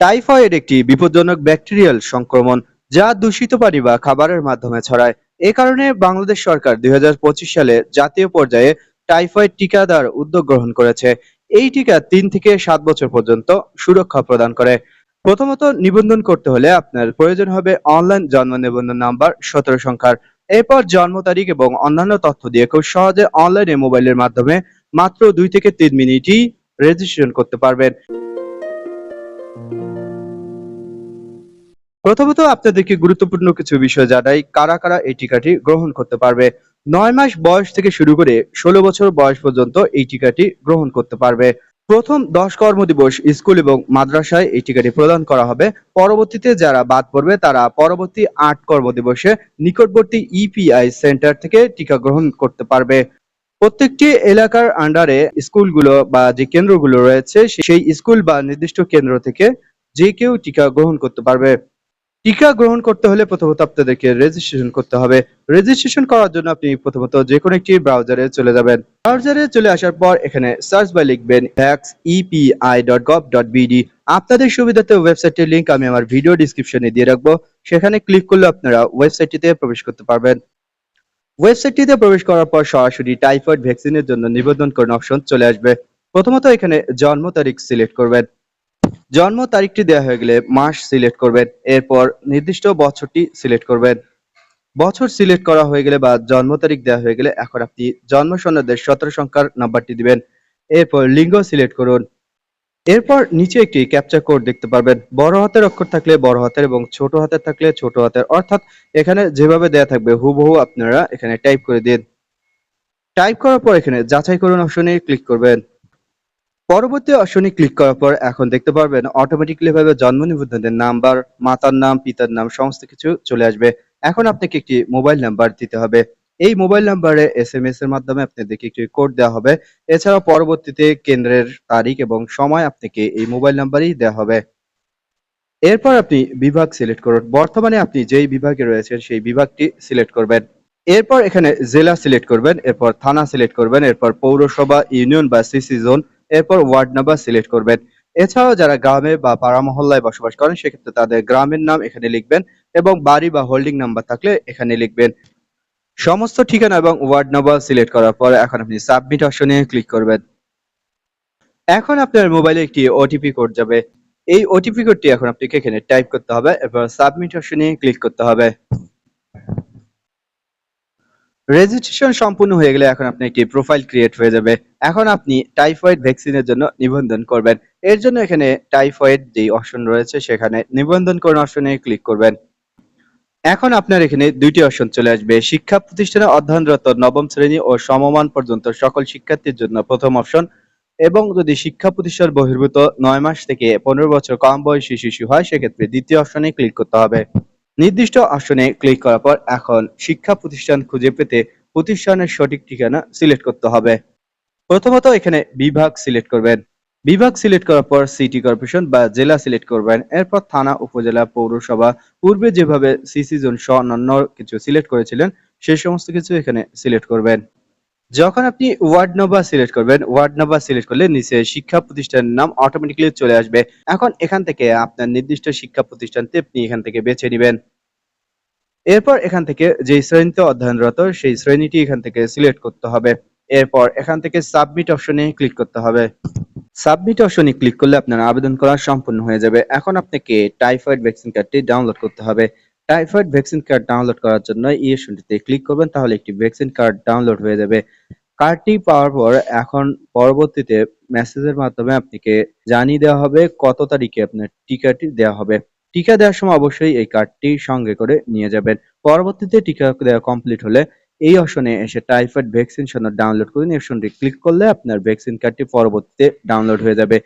Typhoid একটি বিপজ্জনক bacterial সংক্রমণ যা দূষিত পানি বা খাবারের মাধ্যমে ছড়ায়। এ কারণে বাংলাদেশ সরকার দুই সালে জাতীয় পর্যায়ে টাইফয়েড টিকা দেওয়ার উদ্যোগ গ্রহণ করেছে। এই টিকা তিন থেকে সাত বছর পর্যন্ত সুরক্ষা প্রদান করে। প্রথমত নিবন্ধন করতে হলে আপনার প্রয়োজন হবে অনলাইন জন্ম নিবন্ধন নাম্বার সতেরো সংখ্যার। এরপর জন্ম তারিখ এবং অন্যান্য তথ্য দিয়ে খুব সহজে অনলাইনে মোবাইলের মাধ্যমে মাত্র দুই থেকে তিন মিনিটই রেজিস্ট্রেশন করতে পারবেন। প্রথমত আপনাদেরকে গুরুত্বপূর্ণ কিছু বিষয় জানাই, কারা কারা এই টিকাটি গ্রহণ করতে পারবে? নয় মাস বয়স থেকে শুরু করে ষোলো বছর বয়স পর্যন্ত এই টিকাটি গ্রহণ করতে পারবে। প্রথম দশ কর্মদিবস স্কুল এবং মাদ্রাসায় এই টিকাটি প্রদান করা হবে। পরবর্তীতে যারা বাদ পড়বে, তারা পরবর্তী আট কর্মদিবসে নিকটবর্তী ইপিআই সেন্টার থেকে টিকা গ্রহণ করতে পারবে। প্রত্যেকটি এলাকার আন্ডারে স্কুলগুলো বা যে কেন্দ্রগুলো রয়েছে, সেই স্কুল বা নির্দিষ্ট কেন্দ্র থেকে যে কেউ টিকা গ্রহণ করতে পারবে। টিকা গ্রহণ করতে হলে প্রথমত আপনাদেরকে রেজিস্ট্রেশন করতে হবে। রেজিস্ট্রেশন করার জন্য আপনি প্রথমত যে কোনো একটি ব্রাউজারে চলে যাবেন। ব্রাউজারে চলে আসার পর এখানে সার্চ বাই লিখবেন vaxepi.gov.bd আপনাদের সুবিধাতে ওয়েবসাইটের লিংক আমি আমার ভিডিও ডেসক্রিপশনে দিয়ে রাখব। সেখানে ক্লিক করলে আপনারা ওয়েবসাইটটিতে প্রবেশ করতে পারবেন। ওয়েবসাইটটিতে প্রবেশ করার পর সরাসরি টাইফয়েড ভ্যাকসিনের জন্য নিবন্ধন করুন অপশন চলে আসবে। প্রথমত এখানে জন্ম তারিখ সিলেক্ট করবেন। জন্ম তারিখটি দেওয়া হয়ে গেলে মাস সিলেক্ট করবেন, এরপর নির্দিষ্ট বছরটি সিলেক্ট করবেন। বছর সিলেক্ট করা হয়ে গেলে বা জন্ম তারিখ দেওয়া হয়ে গেলে এখন আপনি জন্ম সনদের সতেরো সংখ্যার নাম্বারটি দিবেন, এরপর লিঙ্গ সিলেক্ট করুন। এরপর নিচে একটি ক্যাপচা কোড দেখতে পারবেন, বড় হাতের অক্ষর থাকলে বড় হাতের এবং ছোট হাতের থাকলে ছোট হাতের, অর্থাৎ এখানে যেভাবে দেয়া থাকবে হুবহু আপনারা এখানে টাইপ করে দিন। টাইপ করার পর এখানে যাচাই করুন অপশনে ক্লিক করবেন। পরবর্তী অপশনে ক্লিক করার পর এখন দেখতে পারবেন অটোমেটিক্যালি ভাবে জন্ম নিবন্ধনের নাম্বার, মাতার নাম, পিতার নাম, সমস্ত কিছু চলে আসবে। এখন আপনাকে একটি মোবাইল নাম্বার দিতে হবে। এই মোবাইল নাম্বারে এস এম এস এর মাধ্যমে আপনাদেরকে একটি কোড দেওয়া হবে। এছাড়া পরবর্তীতে কেন্দ্রের তারিখ এবং সময় আপনাকে এই মোবাইল নাম্বারই দেওয়া হবে। এরপর আপনি বিভাগ সিলেক্ট করুন। বর্তমানে আপনি যেই বিভাগে রয়েছেন, সেই বিভাগটি সিলেক্ট করবেন। এরপর এখানে জেলা সিলেক্ট করবেন, এরপর থানা সিলেক্ট করবেন, এরপর পৌরসভা ইউনিয়ন বা সিসি জোন এরপর ওয়ার্ড নাম্বার সিলেক্ট করবেন। এছাড়াও যারা গ্রামে বা পাড়া মহল্লায় বসবাস করেন, সেক্ষেত্রে তাদের গ্রামের নাম এখানে লিখবেন এবং বাড়ি বা হোল্ডিং নাম্বার থাকলে এখানে লিখবেন। সমস্ত ঠিকানা এবং ওয়ার্ড নাম্বার সিলেক্ট করার পর এখন আপনি সাবমিট অপশনে ক্লিক করবেন। এখন আপনার মোবাইলে একটি ওটিপি কোড যাবে। এই ওটিপি কোডটি এখন আপনাকে এখানে টাইপ করতে হবে এরপর সাবমিট অপশনে ক্লিক করতে হবে। রেজিস্ট্রেশন সম্পূর্ণ হয়ে গেলে এখন আপনি একটি প্রোফাইল ক্রিয়েট হয়ে যাবে। এখন আপনি টাইফয়েড ভ্যাকসিনের জন্য নিবন্ধন করবেন। এর জন্য এখানে টাইফয়েড যেই অপশন রয়েছে, সেখানে নিবন্ধন করুন অপশনে ক্লিক করবেন। এখন আপনার এখানে দুইটি অপশন চলে আসবে। শিক্ষা প্রতিষ্ঠানে অধ্যয়নরত নবম শ্রেণি ও সমমান পর্যন্ত সকল শিক্ষার্থীর জন্য প্রথম অপশন এবং যদি শিক্ষা প্রতিষ্ঠান বহির্ভূত নয় মাস থেকে পনেরো বছর কম বয়সী শিশু হয়, সেক্ষেত্রে দ্বিতীয় অপশনে ক্লিক করতে হবে। নির্দিষ্ট আসনে ক্লিক করার পর এখন শিক্ষা প্রতিষ্ঠান খুঁজে পেতে প্রতিষ্ঠানের সঠিক ঠিকানা সিলেক্ট করতে হবে। প্রথমত এখানে বিভাগ সিলেক্ট করবেন। বিভাগ সিলেক্ট করার পর সিটি কর্পোরেশন বা জেলা সিলেক্ট করবেন। এরপর থানা, উপজেলা, পৌরসভা, পূর্বে যেভাবে সিসি জোন সহ অন্যান্য কিছু সিলেক্ট করেছিলেন সেই সমস্ত কিছু এখানে সিলেক্ট করবেন। যখন আপনি ওয়ার্ড নাম্বার সিলেক্ট করবেন, ওয়ার্ড নাম্বার সিলেক্ট করলে নিচে শিক্ষা প্রতিষ্ঠানের নাম অটোমেটিক্যালি চলে আসবে। এখন এখান থেকে আপনার নির্দিষ্ট শিক্ষা প্রতিষ্ঠানটি আপনি এখান থেকে বেছে নেবেন। এরপর এখান থেকে যে শ্রেণীতে অধ্যয়নরত, সেই শ্রেণীটি এখান থেকে সিলেক্ট করতে হবে। এরপর এখান থেকে সাবমিট অপশনে ক্লিক করতে হবে। সাবমিট অপশনে ক্লিক করলে আপনার আবেদন করা সম্পূর্ণ হয়ে যাবে। এখন আপনাকে টাইফয়েড ভ্যাকসিন কার্ডটি ডাউনলোড করতে হবে। টাইফয়েড ভ্যাকসিন কার্ড ডাউনলোড করার জন্য এই অপশনটিতে ক্লিক করবেন, তাহলে একটি ভ্যাকসিন কার্ড ডাউনলোড হয়ে যাবে। কার্ডটি পাওয়ার পর এখন পরবর্তীতে মেসেজের মাধ্যমে আপনাকে জানিয়ে দেওয়া হবে কত তারিখে আপনার টিকাটি দেওয়া হবে। টিকা দেওয়ার সময় অবশ্যই এই কার্ডটি সঙ্গে করে নিয়ে যাবেন। পরবর্তীতে টিকা দেওয়া কমপ্লিট হলে এই অপশনে এসে টাইফয়েড ভ্যাকসিন ডাউনলোড করুন এই অপশনটি ক্লিক করলে আপনার ভ্যাকসিন কার্ডটি পরবর্তীতে ডাউনলোড হয়ে যাবে।